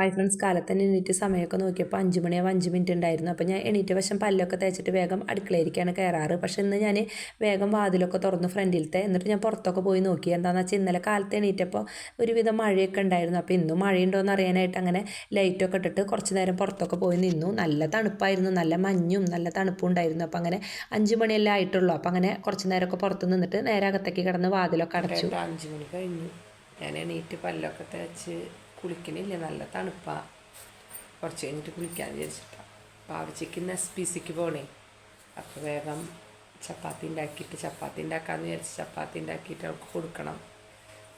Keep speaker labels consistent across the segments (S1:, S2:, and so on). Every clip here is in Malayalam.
S1: ഹായ് ഫ്രണ്ട്സ് കാലത്ത് തന്നെ എണീറ്റ് സമയമൊക്കെ നോക്കിയപ്പോൾ അഞ്ച് മണിയാവും അഞ്ച് മിനിറ്റ് ഉണ്ടായിരുന്നു. അപ്പോൾ ഞാൻ എണീറ്റ വശം പല്ലൊക്കെ തേച്ചിട്ട് വേഗം അടുക്കളയിലേക്കാണ് കയറാറ് പക്ഷേ ഇന്ന് ഞാൻ വേഗം വാതിലൊക്കെ തുറന്ന് ഫ്രണ്ടിലത്തെ. എന്നിട്ട് ഞാൻ പുറത്തൊക്കെ പോയി നോക്കി. എന്താണെന്ന് വെച്ചാൽ ഇന്നലെ കാലത്ത് എണീറ്റപ്പോൾ ഒരുവിധം മഴയൊക്കെ ഉണ്ടായിരുന്നു. അപ്പോൾ ഇന്നും മഴയുണ്ടോയെന്ന് അറിയാനായിട്ട് അങ്ങനെ ലൈറ്റൊക്കെ ഇട്ടിട്ട് കുറച്ച് നേരം പുറത്തൊക്കെ പോയി നിന്നു. നല്ല തണുപ്പായിരുന്നു. നല്ല മഞ്ഞും നല്ല തണുപ്പും ഉണ്ടായിരുന്നു. അപ്പോൾ അങ്ങനെ അഞ്ച് മണിയല്ലേ ആയിട്ടുള്ളൂ. അപ്പോൾ അങ്ങനെ കുറച്ച് നേരമൊക്കെ പുറത്ത് നിന്നിട്ട് നേരെ അകത്തേക്ക് കിടന്ന് വാതിലൊക്കെ അടച്ചു.
S2: അഞ്ച് മണി കഴിഞ്ഞു. ഞാൻ എണീറ്റ് പല്ലൊക്കെ തേച്ച് കുളിക്കണില്ല. നല്ല തണുപ്പാണ് കുറച്ച് കഴിഞ്ഞിട്ട് കുളിക്കാൻ വിചാരിച്ചിട്ടാണ് അപ്പോൾ ഇന്ന് എസ് പി സിക്ക് പോണേ. അപ്പോൾ വേഗം ചപ്പാത്തി ഉണ്ടാക്കിയിട്ട് ചപ്പാത്തി ഉണ്ടാക്കാമെന്ന് വിചാരിച്ച് ചപ്പാത്തി ഉണ്ടാക്കിയിട്ട് അവൾക്ക് കൊടുക്കണം.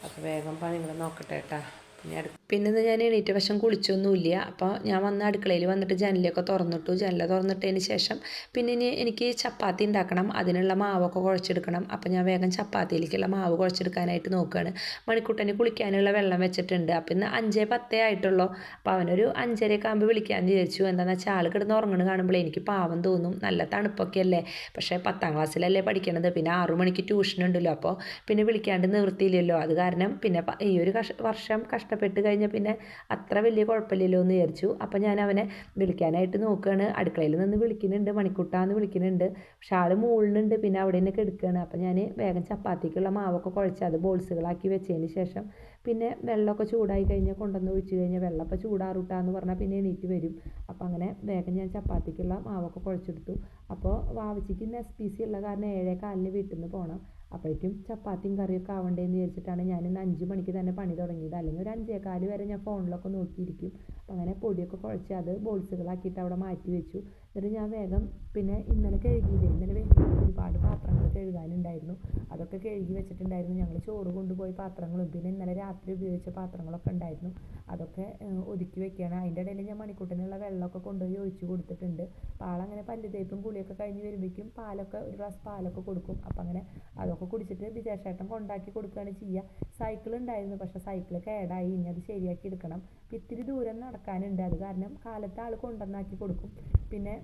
S2: അപ്പോൾ വേഗം പണികൾ നോക്കട്ടെ കേട്ടാ പിന്നെ അടുത്ത്
S1: പിന്നെ ഇന്ന് ഞാൻ എണീറ്റ വശം കുളിച്ചൊന്നുമില്ല. അപ്പോൾ ഞാൻ വന്ന അടുക്കളയിൽ വന്നിട്ട് ജനലൊക്കെ തുറന്നിട്ടു. ജനല തുറന്നിട്ടതിന് ശേഷം പിന്നെ ഇനി എനിക്ക് ചപ്പാത്തി ഉണ്ടാക്കണം. അതിനുള്ള മാവൊക്കെ കുഴച്ചെടുക്കണം. അപ്പോൾ ഞാൻ വേഗം ചപ്പാത്തിയിലേക്കുള്ള മാവ് കുഴച്ചെടുക്കാനായിട്ട് നോക്കുകയാണ് മണിക്കുട്ടന് കുളിക്കാനുള്ള വെള്ളം വെച്ചിട്ടുണ്ട്. അപ്പോൾ ഇന്ന് അഞ്ചേ പത്തേ ആയിട്ടുള്ളൂ. അപ്പോൾ അവനൊരു അഞ്ചരയൊക്കെ ആകുമ്പോൾ വിളിക്കാമെന്ന് വിചാരിച്ചു. എന്താണെന്ന് വെച്ചാൽ ആൾ കിടന്ന് ഉറങ്ങണ കാണുമ്പോൾ എനിക്ക് പാവം തോന്നും. നല്ല തണുപ്പൊക്കെ അല്ലേ പക്ഷേ പത്താം ക്ലാസ്സിലല്ലേ പഠിക്കണത്. പിന്നെ ആറു മണിക്ക് ട്യൂഷൻ ഉണ്ടല്ലോ അപ്പോൾ പിന്നെ വിളിക്കാണ്ട് നിവൃത്തിയില്ലല്ലോ അത് കാരണം പിന്നെ ഈ ഒരു വർഷം കഷ്ടപ്പെട്ട് കഴിഞ്ഞാൽ പിന്നെ അത്ര വലിയ കുഴപ്പമില്ലല്ലോ എന്ന് വിചാരിച്ചു. അപ്പം ഞാൻ അവനെ വിളിക്കാനായിട്ട് നോക്കുകയാണ് അടുക്കളയിൽ നിന്ന് വിളിക്കുന്നുണ്ട് മണിക്കുട്ടാന്ന് വിളിക്കുന്നുണ്ട്. പക്ഷെ ആൾ മൂളുന്നുണ്ട് പിന്നെ അവിടെ നിന്നൊക്കെ കിടക്കുകയാണ് അപ്പം ഞാൻ വേഗം ചപ്പാത്തിക്കുള്ള മാവൊക്കെ കുഴച്ച് അത് ബോൾസുകളാക്കി വെച്ചതിന് ശേഷം പിന്നെ വെള്ളമൊക്കെ ചൂടായി കഴിഞ്ഞാൽ കൊണ്ടുവന്ന് ഒഴിച്ച് കഴിഞ്ഞാൽ വെള്ളം ഇപ്പോൾ ചൂടാറൂട്ടാന്ന് പറഞ്ഞാൽ പിന്നെ എണീറ്റ് വരും. അപ്പോൾ അങ്ങനെ വേഗം ഞാൻ ചപ്പാത്തിക്കുള്ള മാവൊക്കെ കുഴച്ചെടുത്തു. അപ്പോൾ വാവച്ചിക്ക് ഇന്ന് എസ് പി സി ഉള്ള കാരണം ഏഴേ കാലിന് വീട്ടിൽ നിന്ന് പോകണം. അപ്പോഴേക്കും ചപ്പാത്തിയും കറിയൊക്കെ ആവണ്ടേന്ന് വിചാരിച്ചിട്ടാണ് ഞാൻ ഇന്ന് അഞ്ച് മണിക്ക് തന്നെ പണി തുടങ്ങിയത്. അല്ലെങ്കിൽ ഒരു അഞ്ചേകാൽ വരെ ഞാൻ ഫോണിലൊക്കെ നോക്കിയിരിക്കും. അങ്ങനെ പൊടിയൊക്കെ കുഴച്ച് അത് ബോൾസുകളാക്കിയിട്ട് അവിടെ മാറ്റി വെച്ചു. എന്നിട്ട് ഞാൻ വേഗം പിന്നെ ഇന്നലെ കഴുകിയില്ലേ? ഇന്നലെ ഒരുപാട് പാത്രങ്ങൾ കഴുകാനുണ്ടായിരുന്നു. അതൊക്കെ കഴുകി വെച്ചിട്ടുണ്ടായിരുന്നു. ഞങ്ങൾ ചോറ് കൊണ്ടുപോയി പാത്രങ്ങളും പിന്നെ ഇന്നലെ രാത്രി ഉപയോഗിച്ച പാത്രങ്ങളൊക്കെ ഉണ്ടായിരുന്നു. അതൊക്കെ ഒതുക്കി വെക്കുകയാണ്. അതിന്റെ ഇടയിൽ ഞാൻ മണിക്കൂട്ടിനുള്ള വെള്ളമൊക്കെ കൊണ്ടുപോയി ഒഴിച്ച് കൊടുത്തിട്ടുണ്ട്. പാളങ്ങനെ പല്ല് തേപ്പും കുളിയൊക്കെ കഴിഞ്ഞ് വരുമ്പോഴേക്കും പാലൊക്കെ ഒരു ഗ്ലാസ് പാലൊക്കെ കൊടുക്കും. അപ്പം അങ്ങനെ അതൊക്കെ കുടിച്ചിട്ട് വിജയശേട്ടൻ കൊണ്ടാക്കി കൊടുക്കുകയാണ് ചെയ്യുക. സൈക്കിൾ ഉണ്ടായിരുന്നു പക്ഷെ സൈക്കിൾ കേടായി. ഇനി അത് ശരിയാക്കി എടുക്കണം. ഇത്തിരി ദൂരം നടക്കാനുണ്ട്. അത് കാരണം കാലത്ത് ആൾ കൊണ്ടുവന്നാക്കി കൊടുക്കും. പിന്നെ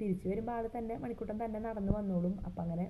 S1: തിരിച്ച് വരുമ്പോൾ ആൾ തന്നെ മണിക്കൂട്ടൻ തന്നെ നടന്നു വന്നോളും. അപ്പം അങ്ങനെ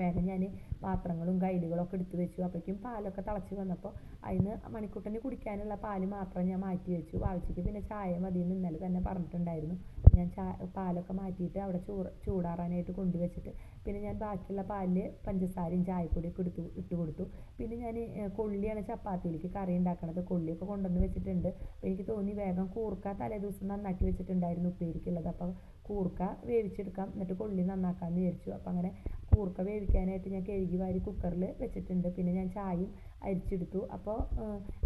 S1: വേഗം ഞാൻ പാത്രങ്ങളും കൈലുകളൊക്കെ എടുത്ത് വെച്ചു. അപ്പോഴേക്കും പാലൊക്കെ തിളച്ച് വന്നപ്പോൾ അതിന് മണിക്കൂട്ടന് കുടിക്കാനുള്ള പാൽ മാത്രം ഞാൻ മാറ്റി വെച്ചു. വാവച്ചിക്ക് പിന്നെ ചായ മതിയെന്ന് ഇന്നലെ തന്നെ പറഞ്ഞിട്ടുണ്ടായിരുന്നു. ഞാൻ ചാ പാലൊക്കെ മാറ്റിയിട്ട് അവിടെ ചൂട് ചൂടാറാനായിട്ട് കൊണ്ടുവച്ചിട്ട് പിന്നെ ഞാൻ ബാക്കിയുള്ള പാലിൽ പഞ്ചസാരയും ചായപ്പൊടിയൊക്കെ എടുത്തു ഇട്ട് കൊടുത്തു. പിന്നെ ഞാൻ കൊള്ളിയാണ് ചപ്പാത്തിയിലേക്ക് കറി ഉണ്ടാക്കണത്. കൊള്ളിയൊക്കെ കൊണ്ടുവന്ന് വെച്ചിട്ടുണ്ട്. അപ്പോൾ എനിക്ക് തോന്നി വേഗം കൂർക്ക തലേ ദിവസം നന്നാക്കി വെച്ചിട്ടുണ്ടായിരുന്നു ഉപ്പേരിക്കുള്ളത്. അപ്പോൾ കൂർക്ക വേവിച്ചെടുക്കാം. എന്നിട്ട് കൊള്ളി നന്നാക്കാമെന്ന് വിചാരിച്ചു. അപ്പോൾ അങ്ങനെ കൂർക്ക വേവിക്കാനായിട്ട് ഞാൻ കഴുകി വാരി കുക്കറിൽ വെച്ചിട്ടുണ്ട്. പിന്നെ ഞാൻ ചായയും അരിച്ചെടുത്തു. അപ്പോൾ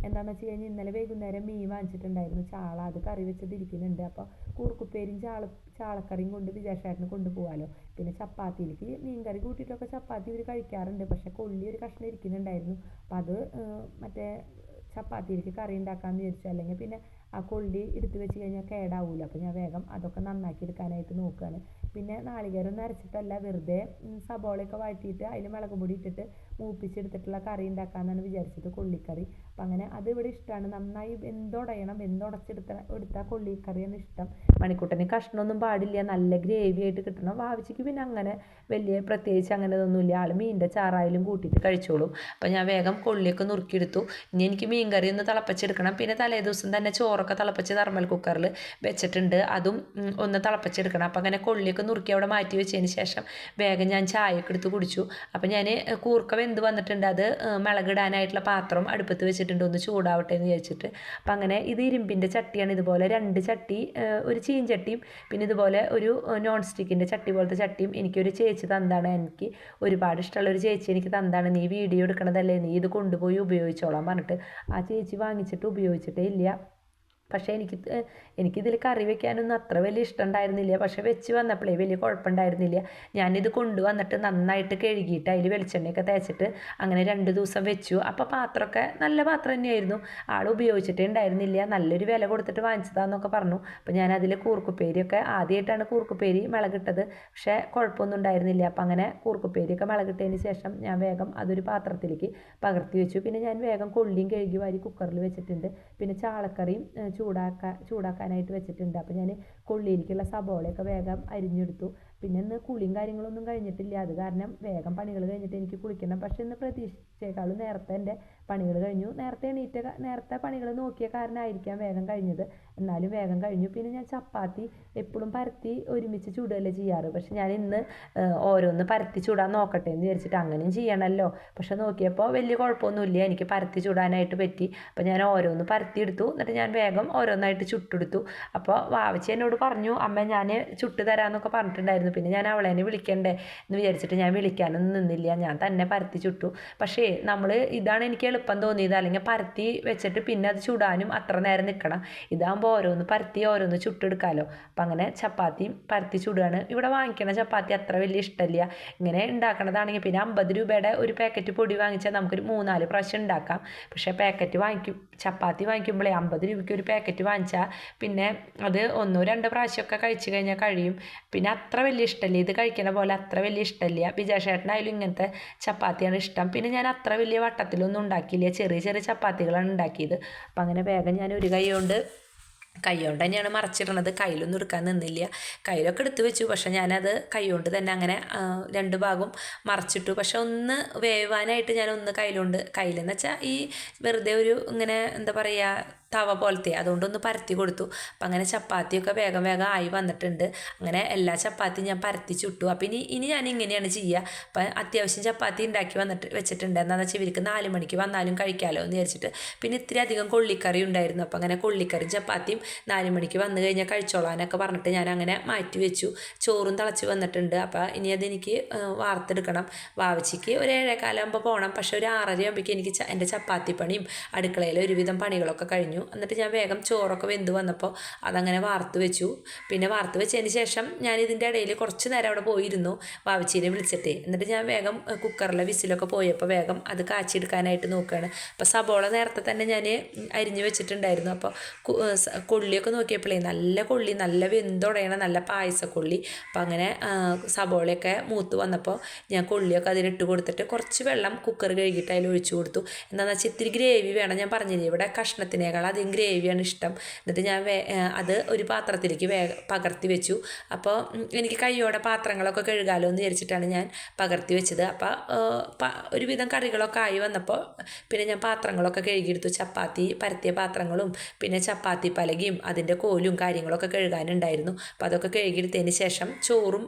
S1: എന്താണെന്ന് വെച്ച് കഴിഞ്ഞാൽ ഇന്നലെ വൈകുന്നേരം മീൻ വാങ്ങിച്ചിട്ടുണ്ടായിരുന്നു. ചാള അത് കറി വെച്ചത് ഇരിക്കുന്നുണ്ട്. അപ്പോൾ കൂർക്കുപ്പേരിയും ചാള ചാളക്കറിയും കൊണ്ട് വിജയശേട്ടന് കൊണ്ടുപോകാമല്ലോ പിന്നെ ചപ്പാത്തിയിലേക്ക് മീൻ കറി കൂട്ടിയിട്ടൊക്കെ ചപ്പാത്തി ഇവർ കഴിക്കാറുണ്ട്. പക്ഷേ കൊള്ളി ഒരു കഷ്ണം ഇരിക്കുന്നുണ്ടായിരുന്നു. അപ്പോൾ അത് മറ്റേ ചപ്പാത്തിയിലേക്ക് കറി ഉണ്ടാക്കാമെന്ന് വിചാരിച്ചു. അല്ലെങ്കിൽ പിന്നെ ആ കൊള്ളി എടുത്ത് വെച്ച് കഴിഞ്ഞാൽ കേടാവില്ല അപ്പോൾ ഞാൻ വേഗം അതൊക്കെ നന്നാക്കി എടുക്കാനായിട്ട് നോക്കുകയാണ് പിന്നെ നാളികേരം ഒന്നും അരച്ചിട്ടല്ല. വെറുതെ സബോളയൊക്കെ വഴറ്റിയിട്ട് അതിൽ മുളക് പൊടി ഇട്ടിട്ട് മൂപ്പിച്ചെടുത്തിട്ടുള്ള കറി ഉണ്ടാക്കാമെന്നാണ് വിചാരിച്ചത് കൊള്ളിക്കറി. അപ്പം അങ്ങനെ അത് ഇവിടെ ഇഷ്ടമാണ് നന്നായി വെന്തുടയണം. വെന്തുടച്ചെടുത്ത എടുത്താൽ കൊള്ളിക്കറിയാണ് ഇഷ്ടം. മണിക്കൂട്ടന് കഷ്ണമൊന്നും പാടില്ല. നല്ല ഗ്രേവി ആയിട്ട് കിട്ടണം. വാവിച്ചിക്ക് പിന്നെ അങ്ങനെ വലിയ പ്രത്യേകിച്ച് അങ്ങനെ ഇതൊന്നുമില്ല. ആൾ മീനിന്റെ ചാറായാലും കൂട്ടിയിട്ട് കഴിച്ചോളും. അപ്പോൾ ഞാൻ വേഗം കൊള്ളിയൊക്കെ നുറുക്കിയെടുത്തു. ഇനി എനിക്ക് മീൻ കറി ഒന്ന് തിളപ്പിച്ചെടുക്കണം. പിന്നെ തലേ ദിവസം തന്നെ ചോറൊക്കെ തിളപ്പിച്ച് തെർമൽ കുക്കറിൽ വെച്ചിട്ടുണ്ട്. അതും ഒന്ന് തിളപ്പിച്ചെടുക്കണം. അപ്പോൾ അങ്ങനെ കൊള്ളിയൊക്കെ നുറുക്കി അവിടെ മാറ്റി വെച്ചതിന് ശേഷം വേഗം ഞാൻ ചായയൊക്കെ എടുത്ത് കുടിച്ചു. അപ്പോൾ ഞാൻ കൂർക്ക വെന്ത് വന്നിട്ടുണ്ട്. അത് മിളകിടാനായിട്ടുള്ള പാത്രം അടുപ്പത്ത് വെച്ചിട്ടുണ്ട് ഒന്ന് ചൂടാവട്ടെ എന്ന് വിചാരിച്ചിട്ട്. അപ്പം അങ്ങനെ ഇത് ഇരുമ്പിന്റെ ചട്ടിയാണ് ഇതുപോലെ രണ്ട് ചട്ടി ഒരു ചീഞ്ചട്ടിയും പിന്നെ ഇതുപോലെ ഒരു നോൺ സ്റ്റിക്കിന്റെ ചട്ടി പോലത്തെ ചട്ടിയും എനിക്കൊരു ചേച്ചി തന്നാണ് എനിക്ക് ഒരുപാട് ഇഷ്ടമുള്ള ഒരു ചേച്ചി എനിക്ക് തന്നാണ് നീ വീഡിയോ എടുക്കണതല്ലേ? നീ ഇത് കൊണ്ടുപോയി ഉപയോഗിച്ചോളാം പറഞ്ഞിട്ട് ആ ചേച്ചി വാങ്ങിച്ചിട്ട് ഉപയോഗിച്ചിട്ടേ ഇല്ല. പക്ഷേ എനിക്ക് എനിക്കിതിൽ കറി വെക്കാനൊന്നും അത്ര വലിയ ഇഷ്ടം ഉണ്ടായിരുന്നില്ല പക്ഷേ വെച്ച് വന്നപ്പോഴേ വലിയ കുഴപ്പമുണ്ടായിരുന്നില്ല. ഞാനിത് കൊണ്ടുവന്നിട്ട് നന്നായിട്ട് കഴുകിയിട്ട് അതിൽ വെളിച്ചെണ്ണയൊക്കെ തേച്ചിട്ട് അങ്ങനെ രണ്ട് ദിവസം വെച്ചു. അപ്പോൾ പാത്രമൊക്കെ നല്ല പാത്രം തന്നെയായിരുന്നു. ആൾ ഉപയോഗിച്ചിട്ടേ ഉണ്ടായിരുന്നില്ല. നല്ലൊരു വില കൊടുത്തിട്ട് വാങ്ങിച്ചതാന്നൊക്കെ പറഞ്ഞു. അപ്പോൾ ഞാൻ കൂർക്കുപ്പേരിയൊക്കെ ആദ്യമായിട്ടാണ് കൂർക്കുപ്പേരി മിളകിട്ടത്. പക്ഷേ കുഴപ്പമൊന്നും ഉണ്ടായിരുന്നില്ല. അപ്പം അങ്ങനെ കൂർക്കുപ്പേരിയൊക്കെ മിളകിട്ടതിന് ശേഷം ഞാൻ വേഗം അതൊരു പാത്രത്തിലേക്ക് പകർത്തി വെച്ചു. പിന്നെ ഞാൻ വേഗം കൊള്ളിയും കഴുകി വാരി കുക്കറിൽ വെച്ചിട്ടുണ്ട്. പിന്നെ ചാളക്കറിയും ചൂടാക്കാൻ ചൂടാക്കാനായിട്ട് വെച്ചിട്ടുണ്ട്. അപ്പോൾ ഞാൻ കൊള്ളിയിലേക്കുള്ള സബോളയൊക്കെ വേഗം അരിഞ്ഞെടുത്തു. പിന്നെ ഇന്ന് കുളിയും കാര്യങ്ങളൊന്നും കഴിഞ്ഞിട്ടില്ല. അത് കാരണം വേഗം പണികൾ കഴിഞ്ഞിട്ട് എനിക്ക് കുളിക്കണം. പക്ഷേ ഇന്ന് പ്രതീക്ഷിച്ചേക്കാളും നേരത്തെ എന്റെ പണികൾ കഴിഞ്ഞു. നേരത്തെ എണീറ്റ നേരത്തെ പണികൾ നോക്കിയ കാരണമായിരിക്കാം വേഗം കഴിഞ്ഞത്. എന്നാലും വേഗം കഴിഞ്ഞു. പിന്നെ ഞാൻ ചപ്പാത്തി എപ്പോഴും പരത്തി ഒരുമിച്ച് ചുടുകയല്ലേ ചെയ്യാറ്. പക്ഷെ ഞാൻ ഇന്ന് ഓരോന്ന് പരത്തി ചൂടാൻ നോക്കട്ടെ എന്ന് വിചാരിച്ചിട്ട് അങ്ങനെയും ചെയ്യണമല്ലോ പക്ഷെ നോക്കിയപ്പോൾ വലിയ കുഴപ്പമൊന്നുമില്ല. എനിക്ക് പരത്തി ചൂടാനായിട്ട് പറ്റി. അപ്പോൾ ഞാൻ ഓരോന്ന് പരത്തി എടുത്തു എന്നിട്ട് ഞാൻ വേഗം ഓരോന്നായിട്ട് ചുട്ടെടുത്തു. അപ്പോൾ വാവച്ചി എന്നോട് പറഞ്ഞു അമ്മ ഞാൻ ചുട്ട് തരാമെന്നൊക്കെ പറഞ്ഞിട്ടുണ്ടായിരുന്നു. പിന്നെ ഞാൻ അവളെ വിളിക്കണ്ടേ? എന്ന് വിചാരിച്ചിട്ട് ഞാൻ വിളിക്കാനൊന്നും നിന്നില്ല. ഞാൻ തന്നെ പരത്തി ചുട്ടു. പക്ഷേ നമ്മൾ ഇതാണ് എനിക്ക് എളുപ്പം തോന്നിയത്. അല്ലെങ്കിൽ പരത്തി വെച്ചിട്ട് പിന്നെ അത് ചുടാനും അത്ര നേരം നിൽക്കണം. ഇതാകുമ്പോൾ ഓരോന്ന് പരത്തി ഓരോന്ന് ചുട്ടെടുക്കാമല്ലോ അപ്പം അങ്ങനെ ചപ്പാത്തി പരത്തി ചുടുകയാണ് ഇവിടെ വാങ്ങിക്കണ ചപ്പാത്തി അത്ര വലിയ ഇഷ്ടമില്ല. ഇങ്ങനെ ഉണ്ടാക്കണതാണെങ്കിൽ പിന്നെ അമ്പത് രൂപയുടെ ഒരു പാക്കറ്റ് പൊടി വാങ്ങിച്ചാൽ നമുക്കൊരു മൂന്നാൽ പ്രാവശ്യം ഉണ്ടാക്കാം. പക്ഷേ പാക്കറ്റ് വാങ്ങിക്കും ചപ്പാത്തി വാങ്ങിക്കുമ്പോഴേ അമ്പത് രൂപയ്ക്ക് ഒരു പാക്കറ്റ് വാങ്ങിച്ചാൽ പിന്നെ അത് ഒന്നോ രണ്ടോ പ്രാവശ്യമൊക്കെ കഴിച്ചു കഴിഞ്ഞാൽ കഴിയും. പിന്നെ അത്ര വലിയ ഇഷ്ടമില്ല. ഇത് കഴിക്കുന്ന പോലെ അത്ര വലിയ ഇഷ്ടമില്ല. ബിജാഷേട്ടനായാലും ഇങ്ങനത്തെ ചപ്പാത്തിയാണ് ഇഷ്ടം. പിന്നെ ഞാൻ അത്ര വലിയ വട്ടത്തിലൊന്നും ഉണ്ടാക്കിയില്ല. ചെറിയ ചെറിയ ചപ്പാത്തികളാണ് ഉണ്ടാക്കിയത്. അപ്പം അങ്ങനെ വേഗം ഞാൻ ഒരു കൈ കൊണ്ട് കൈ കൊണ്ട് തന്നെയാണ് മറച്ചിടണത്. കയ്യിലൊന്നും എടുക്കാൻ നിന്നില്ല. കയ്യിലൊക്കെ എടുത്തു വെച്ചു. പക്ഷേ ഞാനത് കൈ കൊണ്ട് തന്നെ അങ്ങനെ രണ്ട് ഭാഗവും മറച്ചിട്ടു. പക്ഷെ ഒന്ന് വേവാനായിട്ട് ഞാൻ ഒന്ന് കയ്യിലുണ്ട്. കയ്യിലെന്ന് വെച്ചാൽ ഈ വെറുതെ ഒരു ഇങ്ങനെ എന്താ പറയുക തവ പോലത്തെ. അതുകൊണ്ടൊന്ന് പരത്തി കൊടുത്തു. അപ്പം അങ്ങനെ ചപ്പാത്തിയൊക്കെ വേഗം വേഗം ആയി വന്നിട്ടുണ്ട്. അങ്ങനെ എല്ലാ ചപ്പാത്തിയും ഞാൻ പരത്തി ചുട്ടു. അപ്പം ഇനി ഇനി ഞാൻ ഇങ്ങനെയാണ് ചെയ്യുക അപ്പം അത്യാവശ്യം ചപ്പാത്തി ഉണ്ടാക്കി വന്നിട്ട് വെച്ചിട്ടുണ്ട്. എന്താണെന്ന് വെച്ചാൽ ഇവർക്ക് നാല് മണിക്ക് വന്നാലും കഴിക്കാമല്ലോ എന്ന് വിചാരിച്ചിട്ട്. പിന്നെ ഇത്തിരി അധികം കൊള്ളിക്കറി ഉണ്ടായിരുന്നു. അപ്പം അങ്ങനെ കൊള്ളിക്കറിയും ചപ്പാത്തിയും നാല് മണിക്ക് വന്നു കഴിഞ്ഞാൽ കഴിച്ചോളാനൊക്കെ പറഞ്ഞിട്ട് ഞാൻ അങ്ങനെ മാറ്റി വെച്ചു. ചോറും തിളച്ച് വന്നിട്ടുണ്ട്. അപ്പോൾ ഇനി അതെനിക്ക് വാർത്തെടുക്കണം. വാവച്ചിക്ക് ഒരു ഏഴേകാലാകുമ്പോൾ പോകണം പക്ഷേ ഒരു ആറര ആകുമ്പോഴേക്കും എനിക്ക് എന്റെ ചപ്പാത്തി പണിയും അടുക്കളയിൽ ഒരുവിധം പണികളൊക്കെ കഴിഞ്ഞു. എന്നിട്ട് ഞാൻ വേഗം ചോറൊക്കെ വെന്ത് വന്നപ്പോൾ അതങ്ങനെ വാർത്ത് വെച്ചു. പിന്നെ വാർത്ത് വെച്ചതിന് ശേഷം ഞാൻ ഇതിന്റെ ഇടയിൽ കുറച്ച് നേരം അവിടെ പോയിരുന്നു. വാവച്ചീനെ വിളിച്ചിട്ട്. എന്നിട്ട് ഞാൻ വേഗം കുക്കറിലെ വിസിലൊക്കെ പോയപ്പോൾ വേഗം അത് കാച്ചിയെടുക്കാനായിട്ട് നോക്കുകയാണ് അപ്പോൾ സബോള നേരത്തെ തന്നെ ഞാൻ അരിഞ്ഞു വെച്ചിട്ടുണ്ടായിരുന്നു. അപ്പോൾ കൊള്ളിയൊക്കെ നോക്കിയപ്പോഴേ നല്ല കൊള്ളി നല്ല വെന്തുടയണ നല്ല പായസക്കൊള്ളി അപ്പോൾ അങ്ങനെ സബോളയൊക്കെ മൂത്ത് വന്നപ്പോൾ ഞാൻ കൊള്ളിയൊക്കെ അതിലിട്ട് കൊടുത്തിട്ട് കുറച്ച് വെള്ളം കുക്കർ കഴുകിയിട്ട് അതിൽ ഒഴിച്ചു കൊടുത്തു. എന്താണെന്ന് വെച്ചാൽ ഇത്തിരി ഗ്രേവി വേണം ഞാൻ പറഞ്ഞില്ലേ? ഇവിടെ കഷ്ണത്തിനേക്കാൾ അധികം ഗ്രേവിയാണ് ഇഷ്ടം. എന്നിട്ട് ഞാൻ അത് ഒരു പാത്രത്തിലേക്ക് വേ പകർത്തി വെച്ചു. അപ്പോൾ എനിക്ക് കൈയോടെ പാത്രങ്ങളൊക്കെ കഴുകാലോ എന്ന് വിചാരിച്ചിട്ടാണ് ഞാൻ പകർത്തി വെച്ചത്. അപ്പോൾ ഒരുവിധം കറികളൊക്കെ ആയി വന്നപ്പോൾ പിന്നെ ഞാൻ പാത്രങ്ങളൊക്കെ കഴുകിയെടുത്തു. ചപ്പാത്തി പരത്തിയ പാത്രങ്ങളും പിന്നെ ചപ്പാത്തി പലകയും അതിന്റെ കോലും കാര്യങ്ങളൊക്കെ കഴുകാനുണ്ടായിരുന്നു. അപ്പോൾ അതൊക്കെ കഴുകിയെടുത്തതിന് ശേഷം ചോറും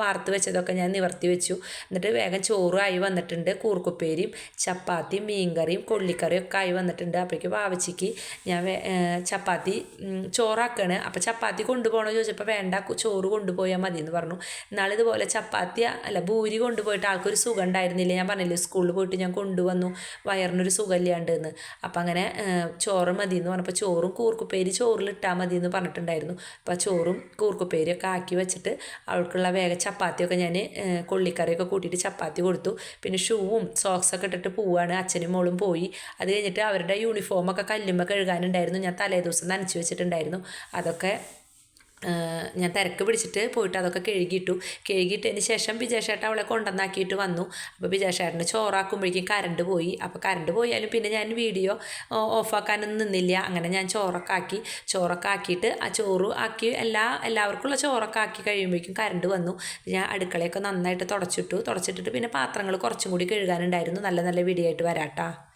S1: വാർത്ത് വെച്ചതൊക്കെ ഞാൻ നിവർത്തി വെച്ചു. എന്നിട്ട് വേഗം ചോറും ആയി വന്നിട്ടുണ്ട്. കൂർക്കുപ്പേരിയും ചപ്പാത്തിയും മീൻകറിയും കൊള്ളിക്കറിയും ഒക്കെ ആയി വന്നിട്ടുണ്ട്. അപ്പോഴേക്ക് വാവച്ചിക്ക് ഞാൻ ചപ്പാത്തി ചോറാക്കാണ്. അപ്പോൾ ചപ്പാത്തി കൊണ്ടുപോകണോ ചോദിച്ചപ്പോൾ വേണ്ട ചോറ് കൊണ്ടുപോയാൽ മതി എന്ന് പറഞ്ഞു നാളിതുപോലെ ചപ്പാത്തി അല്ല ഭൂരി കൊണ്ടുപോയിട്ട് ആൾക്കൊരു സുഖം ഉണ്ടായിരുന്നില്ല? ഞാൻ പറഞ്ഞില്ലേ സ്കൂളിൽ പോയിട്ട് ഞാൻ കൊണ്ടുവന്നു വയറിനൊരു സുഖമില്ലാണ്ട് എന്ന്. അപ്പം അങ്ങനെ ചോറ് മതി എന്ന് പറഞ്ഞപ്പോൾ ചോറും കൂർക്കുപ്പേരി ചോറിലിട്ടാൽ മതി എന്ന് പറഞ്ഞിട്ടുണ്ടായിരുന്നു. അപ്പോൾ ചോറും കൂർക്കുപ്പേരിയൊക്കെ ആക്കി വെച്ചിട്ട് അവൾക്കുള്ള വേഗം ചപ്പാത്തിയൊക്കെ ഞാൻ കൊള്ളിക്കറിയൊക്കെ കൂട്ടിയിട്ട് ചപ്പാത്തി കൊടുത്തു. പിന്നെ ഷൂവും സോക്സൊക്കെ ഇട്ടിട്ട് പോവുകയാണ് അച്ഛനും മോളും പോയി. അത് കഴിഞ്ഞിട്ട് അവരുടെ യൂണിഫോമൊക്കെ കല്ലുമ്മ കഴുകാനുണ്ടായിരുന്നു. ഞാൻ തലേ ദിവസം നനച്ച് വെച്ചിട്ടുണ്ടായിരുന്നു. അതൊക്കെ ഞാൻ തിരക്ക് പിടിച്ചിട്ട് പോയിട്ട് അതൊക്കെ കഴുകിയിട്ടു. കഴുകിയിട്ടതിന് ശേഷം വിജയശേട്ടൻ അവളെ കൊണ്ടുവന്നാക്കിയിട്ട് വന്നു. അപ്പോൾ വിജയശേട്ടന് ചോറാക്കുമ്പോഴേക്കും കറണ്ട് പോയി. അപ്പോൾ കറണ്ട് പോയാലും പിന്നെ ഞാൻ വീഡിയോ ഓഫാക്കാനൊന്നും നിന്നില്ല. അങ്ങനെ ഞാൻ ചോറൊക്കെ ആക്കി. ചോറൊക്കെ ആക്കിയിട്ട് ആ ചോറ് ആക്കി എല്ലാ എല്ലാവർക്കുള്ള ചോറൊക്കെ ആക്കി കഴിയുമ്പോഴേക്കും കറണ്ട് വന്നു. ഞാൻ അടുക്കളയൊക്കെ നന്നായിട്ട് തുടച്ചിട്ടു. തുടച്ചിട്ടിട്ട് പിന്നെ പാത്രങ്ങൾ കുറച്ചും കൂടി കഴുകാനുണ്ടായിരുന്നു. നല്ല നല്ല വീഡിയോ ആയിട്ട് വരാട്ടാ.